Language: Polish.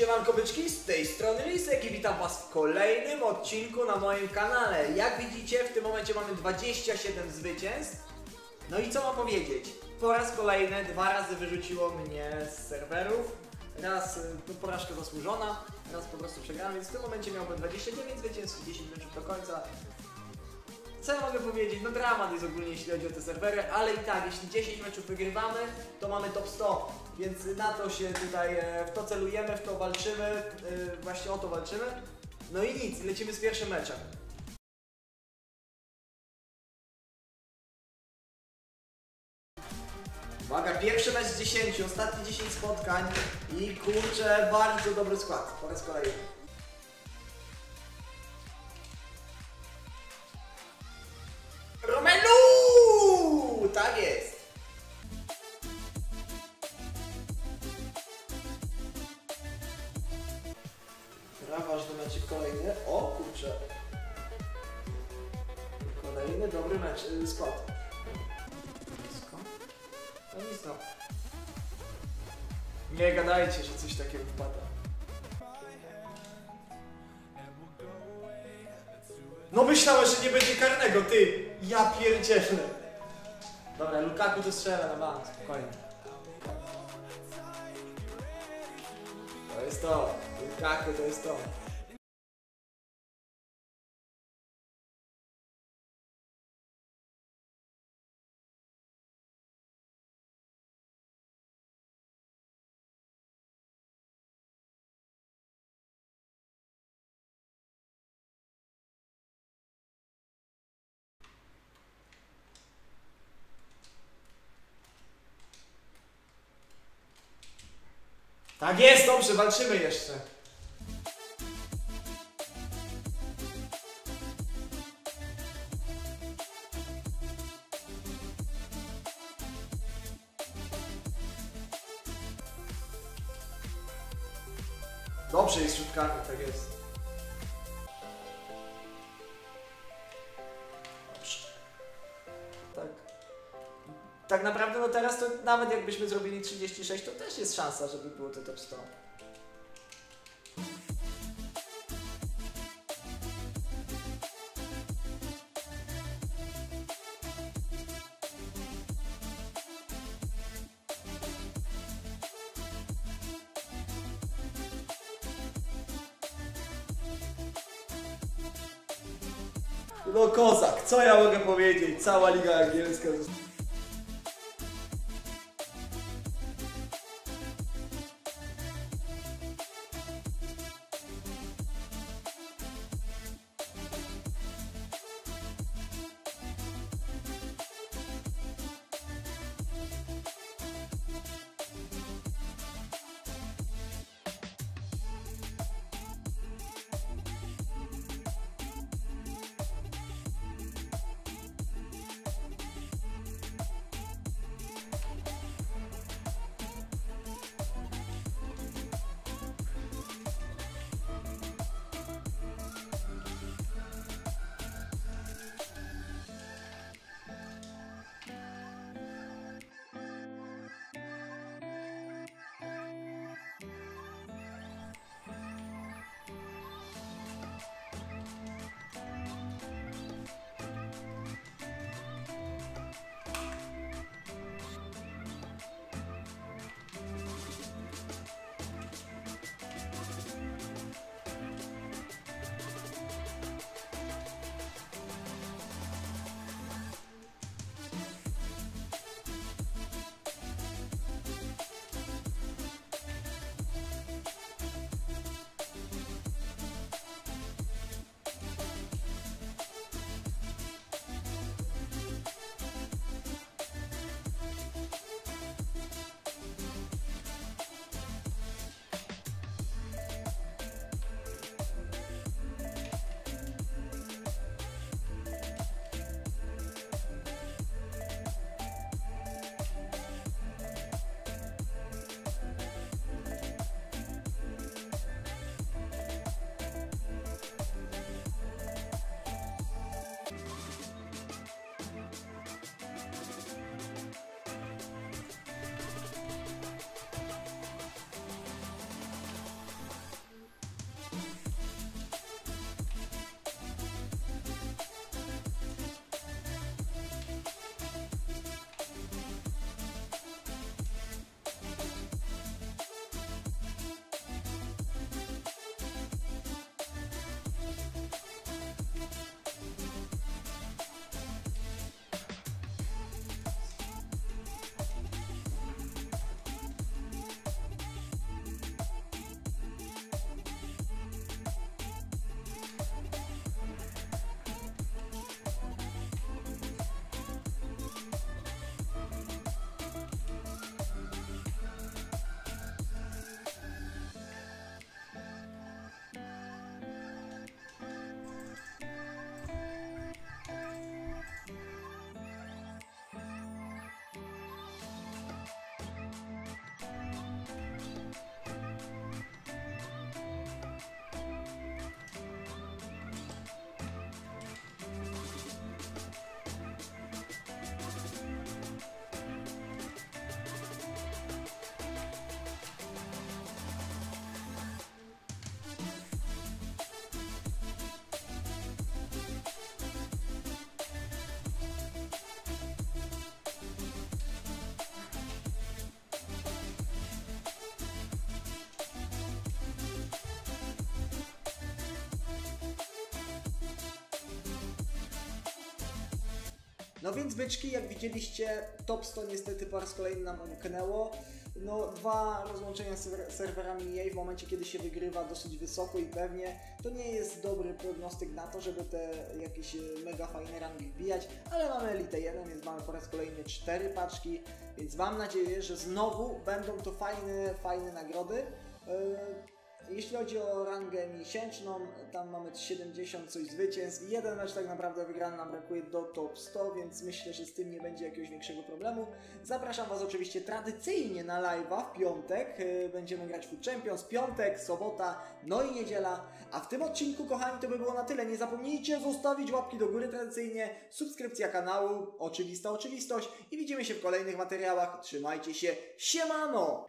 Siemanko byczki, z tej strony Lisek i witam was w kolejnym odcinku na moim kanale. Jak widzicie, w tym momencie mamy 27 zwycięstw. No i co mam powiedzieć? Po raz kolejny, dwa razy wyrzuciło mnie z serwerów. Raz y, porażka zasłużona, raz po prostu przegrałem, więc w tym momencie miałbym 29 zwycięstw, 10 meczów do końca. Co ja mogę powiedzieć? No dramat jest ogólnie jeśli chodzi o te serwery, ale i tak, jeśli 10 meczów wygrywamy, to mamy top 100, więc na to się tutaj, e, w to celujemy, w to walczymy, e, właśnie o to walczymy. No i nic, lecimy z pierwszym meczem. Uwaga, pierwszy mecz z 10, ostatnie 10 spotkań i kurczę, bardzo dobry skład po raz kolejny. Dobra, ważny mecz kolejny. O kurczę. Kolejny dobry mecz, y, skład. Skąd? No nic no. Nie gadajcie, że coś takiego wpada. No myślałem, że nie będzie karnego, ty! Ja pierdzielę! Dobra, Lukaku to strzela na bank, spokojnie. To jest to. Lukaku to jest to. Tak jest, dobrze, walczymy jeszcze. Dobrze jest rzutkami, tak jest. Dobrze. Tak. Tak naprawdę no teraz to nawet jakbyśmy zrobili 36, to też jest szansa, żeby było to top 100. No kozak, co ja mogę powiedzieć? Cała liga angielska. No więc byczki, jak widzieliście, top 100 niestety po raz kolejny nam umknęło. No dwa rozłączenia z serwer- serwerami EA w momencie, kiedy się wygrywa dosyć wysoko i pewnie, to nie jest dobry prognostyk na to, żeby te jakieś e, mega fajne rangi wbijać, ale mamy Elite 1, więc mamy po raz kolejny cztery paczki, więc mam nadzieję, że znowu będą to fajne, fajne nagrody. E, jeśli chodzi o rangę miesięczną, tam mamy 70 coś zwycięstw. Jeden mecz tak naprawdę wygrany nam brakuje do top 100, więc myślę, że z tym nie będzie jakiegoś większego problemu. Zapraszam Was oczywiście tradycyjnie na live'a w piątek. Yy, Będziemy grać Food Champions, piątek, sobota, no i niedziela. A w tym odcinku, kochani, to by było na tyle. Nie zapomnijcie zostawić łapki do góry tradycyjnie, subskrypcja kanału, oczywista oczywistość i widzimy się w kolejnych materiałach. Trzymajcie się, siemano!